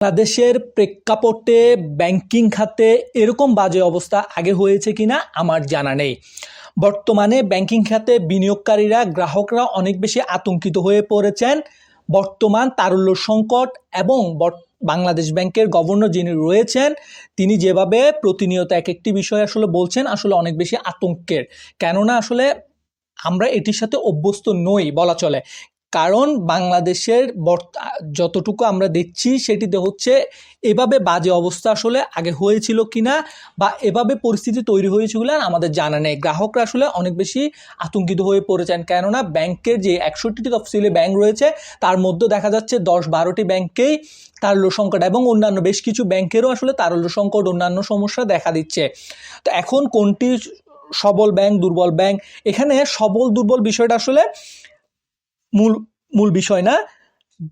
বাংলাদেশের প্রেক্ষাপটে ব্যাংকিং খাতে এরকম বাজে অবস্থা আগে হয়েছে কিনা আমার জানা নেই। বর্তমানে ব্যাংকিং খাতে বিনিয়োগকারীরা, গ্রাহকরা অনেক বেশি আতঙ্কিত হয়ে পড়েছেন। বর্তমান তারল্য সংকট এবং বাংলাদেশ ব্যাংকের গভর্নর যিনি রয়েছেন, তিনি যেভাবে প্রতিনিয়ত এক একটি বিষয় আসলে বলছেন, আসলে অনেক বেশি আতঙ্কের। কেননা আসলে আমরা এটির সাথে অভ্যস্ত নই, বলা চলে। কারণ বাংলাদেশের যতটুকু আমরা দেখছি সেটিতে হচ্ছে এভাবে বাজে অবস্থা আসলে আগে হয়েছিল কিনা বা এভাবে পরিস্থিতি তৈরি হয়েছিল আমাদের জানা নেই। গ্রাহকরা আসলে অনেক বেশি আতঙ্কিত হয়ে পড়েছেন কেননা ব্যাংকের যে একষট্টিটি তফসিলি ব্যাংক রয়েছে তার মধ্যে দেখা যাচ্ছে দশ বারোটি ব্যাংকেই তারল্য সংকট এবং অন্যান্য বেশ কিছু ব্যাংকেরও আসলে তারল্য সংকট অন্যান্য সমস্যা দেখা দিচ্ছে। তো এখন কোনটি সবল ব্যাংক, দুর্বল ব্যাংক? এখানে সবল, দুর্বল বিষয়টা আসলে মূল মূল বিষয় না,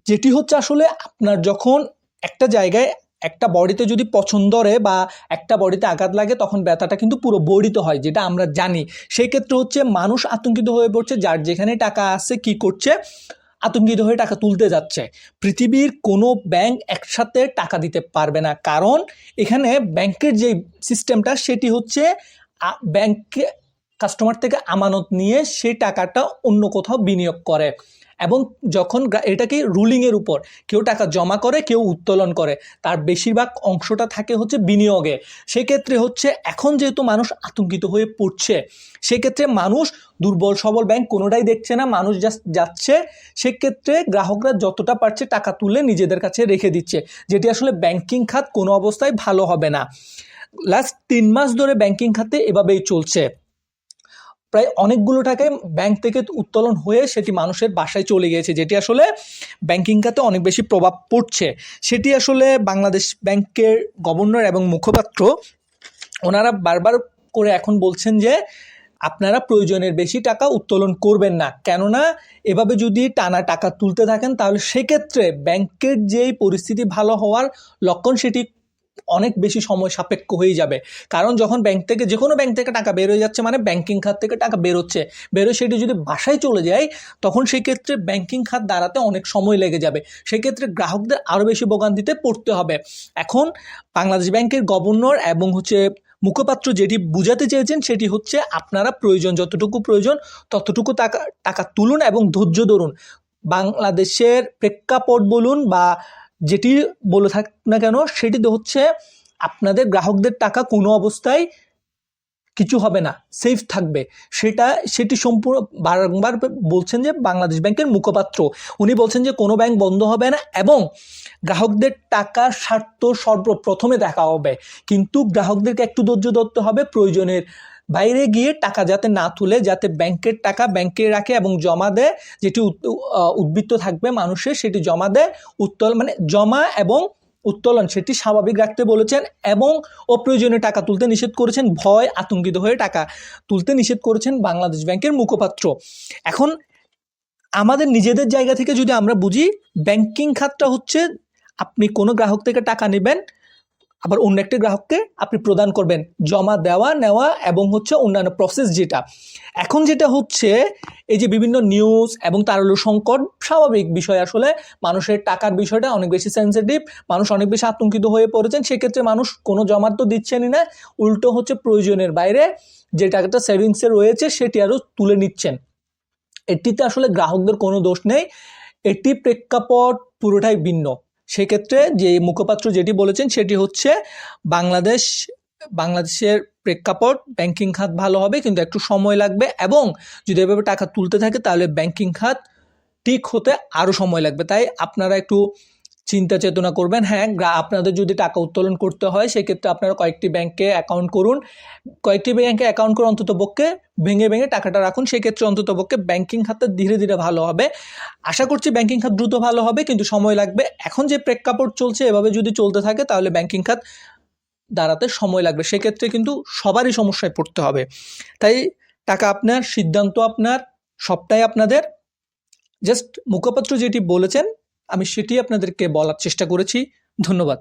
যেটি হচ্ছে আসলে আপনার যখন একটা জায়গায় একটা বডিতে যদি পছন্দরে বা একটা বডিতে আঘাত লাগে, তখন ব্যথাটা কিন্তু পুরো বডিতে হয়, যেটা আমরা জানি। সেই ক্ষেত্রে হচ্ছে মানুষ আতঙ্কিত হয়ে পড়ছে, যার যেখানে টাকা আছে, কি করছে? আতঙ্কিত হয়ে টাকা তুলতে যাচ্ছে। পৃথিবীর কোনো ব্যাংক একসাথে টাকা দিতে পারবে না। কারণ এখানে ব্যাংকের যে সিস্টেমটা সেটি হচ্ছে ব্যাংকে কাস্টমার থেকে আমানত নিয়ে সেই টাকাটা অন্য কোথাও বিনিয়োগ করে। এবং যখন গ্রা- এটা কি রুলিংয়ের উপর, কেউ টাকা জমা করে, কেউ উত্তোলন করে, তার বেশিরভাগ অংশটা থাকে হচ্ছে বিনিয়োগে। সেক্ষেত্রে হচ্ছে এখন যেহেতু মানুষ আতঙ্কিত হয়ে পড়ছে, সেক্ষেত্রে মানুষ দুর্বল সবল ব্যাংক কোনোটাই দেখছে না, মানুষ জাস্ট যাচ্ছে, সেক্ষেত্রে গ্রাহকরা যতটা পারছে টাকা তুলে নিজেদের কাছে রেখে দিচ্ছে, যেটি আসলে ব্যাংকিং খাত কোনো অবস্থায় ভালো হবে না। লাস্ট তিন মাস ধরে ব্যাংকিং খাতে এভাবেই চলছে। প্রায় অনেকগুলো টাকায় ব্যাংক থেকে উত্তোলন হয়ে সেটি মানুষের বাসায় চলে গিয়েছে, যেটি আসলে ব্যাংকিং খাতে অনেক বেশি প্রভাব পড়ছে। সেটি আসলে বাংলাদেশ ব্যাংকের গভর্নর এবং মুখপাত্র, ওনারা বারবার করে এখন বলছেন যে, আপনারা প্রয়োজনের বেশি টাকা উত্তোলন করবেন না। কেননা, এভাবে যদি টানা টাকা তুলতে থাকেন, তাহলে সেক্ষেত্রে ব্যাংকের যেই পরিস্থিতি ভালো হওয়ার লক্ষণ সেটি অনেক বেশি সময় সাপেক্ষ হয়ে যাবে। কারণ যখন ব্যাংক থেকে যে কোনো ব্যাংক থেকে টাকা বের হয়ে যাচ্ছে মানে ব্যাংকিং খাত থেকে টাকা বেরোচ্ছে, বেরোয় সেটি যদি বাসায় চলে যায়, তখন সেই ক্ষেত্রে ব্যাংকিং খাত দাঁড়াতে অনেক সময় লেগে যাবে। সেক্ষেত্রে গ্রাহকদের আরও বেশি ভোগান্তিতে পড়তে হবে। এখন বাংলাদেশ ব্যাংকের গভর্নর এবং হচ্ছে মুখপাত্র যেটি বুঝাতে চেয়েছেন সেটি হচ্ছে আপনারা প্রয়োজন, যতটুকু প্রয়োজন ততটুকু টাকা টাকা তুলুন এবং ধৈর্য ধরুন। বাংলাদেশের প্রেক্ষাপট বলুন বা যেটি বলে থাক না কেন, সেটিতে হচ্ছে আপনাদের গ্রাহকদের টাকা কোনো অবস্থায় কিছু হবে না সেফ থাকবে। সেটা, সেটি সম্পূর্ণ বারংবার বলছেন যে বাংলাদেশ ব্যাংকের মুখপাত্র। উনি বলছেন যে কোনো ব্যাংক বন্ধ হবে না এবং গ্রাহকদের টাকার স্বার্থ সর্বপ্রথমে দেখা হবে। কিন্তু গ্রাহকদেরকে একটু ধৈর্য ধরতে হবে, প্রয়োজনের বাইরে গিয়ে টাকা যাতে না তুলে, যাতে ব্যাংকের টাকা ব্যাংকে রাখে এবং জমা দেয়, যেটি উদ্বৃত্ত থাকবে মানুষের, সেটি জমা দেয় উত্তোলন মানে জমা এবং উত্তোলন, সেটি স্বাভাবিক রাখতে বলেছেন এবং অপ্রয়োজনীয় টাকা তুলতে নিষেধ করেছেন, ভয় আতঙ্কিত হয়ে টাকা তুলতে নিষেধ করেছেন বাংলাদেশ ব্যাংকের মুখপাত্র। এখন আমাদের নিজেদের জায়গা থেকে যদি আমরা বুঝি, ব্যাংকিং খাতটা হচ্ছে আপনি কোনো গ্রাহক থেকে টাকা নেবেন আবার অন্য একটি গ্রাহককে আপনি প্রদান করবেন। জমা দেওয়া, নেওয়া এবং হচ্ছে অন্যান্য প্রসেস যেটা। এখন যেটা হচ্ছে, এই যে বিভিন্ন নিউজ এবং তার তারল্য সংকট স্বাভাবিক বিষয় আসলে। মানুষের টাকার বিষয়টা অনেক বেশি সেন্সিটিভ মানুষ অনেক বেশি আতঙ্কিত হয়ে পড়েছেন। সেক্ষেত্রে মানুষ কোনো জমা তো দিচ্ছেনই না, উল্টো হচ্ছে প্রয়োজনের বাইরে যে টাকাটা সেভিংসে রয়েছে সেটি আরও তুলে নিচ্ছেন। এটিতে আসলে গ্রাহকদের কোনো দোষ নেই, এটি প্রেক্ষাপট পুরোটাই ভিন্ন। সেক্ষেত্রে যে মুখপাত্র যেটি বলেছেন সেটি হচ্ছে বাংলাদেশ, বাংলাদেশের প্রেক্ষাপট ব্যাংকিং খাত ভালো হবে, কিন্তু একটু সময় লাগবে এবং যদি এভাবে টাকা তুলতে থাকে তাহলে ব্যাংকিং খাত ঠিক হতে আরও সময় লাগবে। তাই আপনারা একটু চিন্তা চেতনা করবেন। হ্যাঁ আপনাদের যদি টাকা উত্তোলন করতে হয়, সেক্ষেত্রে আপনারা কয়েকটি ব্যাংকে অ্যাকাউন্ট করুন। কয়েকটি ব্যাংকে অ্যাকাউন্ট করে অন্তত পক্ষে ভেঙে ভেঙে টাকাটা রাখুন। সেক্ষেত্রে অন্তত পক্ষে ব্যাংকিং খাতটা ধীরে ধীরে ভালো হবে। আশা করছি ব্যাংকিং খাত দ্রুত ভালো হবে, কিন্তু সময় লাগবে। এখন যে প্রেক্ষাপট চলছে, এভাবে যদি চলতে থাকে, তাহলে ব্যাংকিং খাত দাঁড়াতে সময় লাগবে। সেক্ষেত্রে কিন্তু সবারই সমস্যায় পড়তে হবে। তাই টাকা আপনার, সিদ্ধান্ত আপনার, সবটাই আপনাদের। জাস্ট মুখপাত্র যেটি বলেছেন আমি সেটি আপনাদেরকে বলার চেষ্টা করেছি। ধন্যবাদ।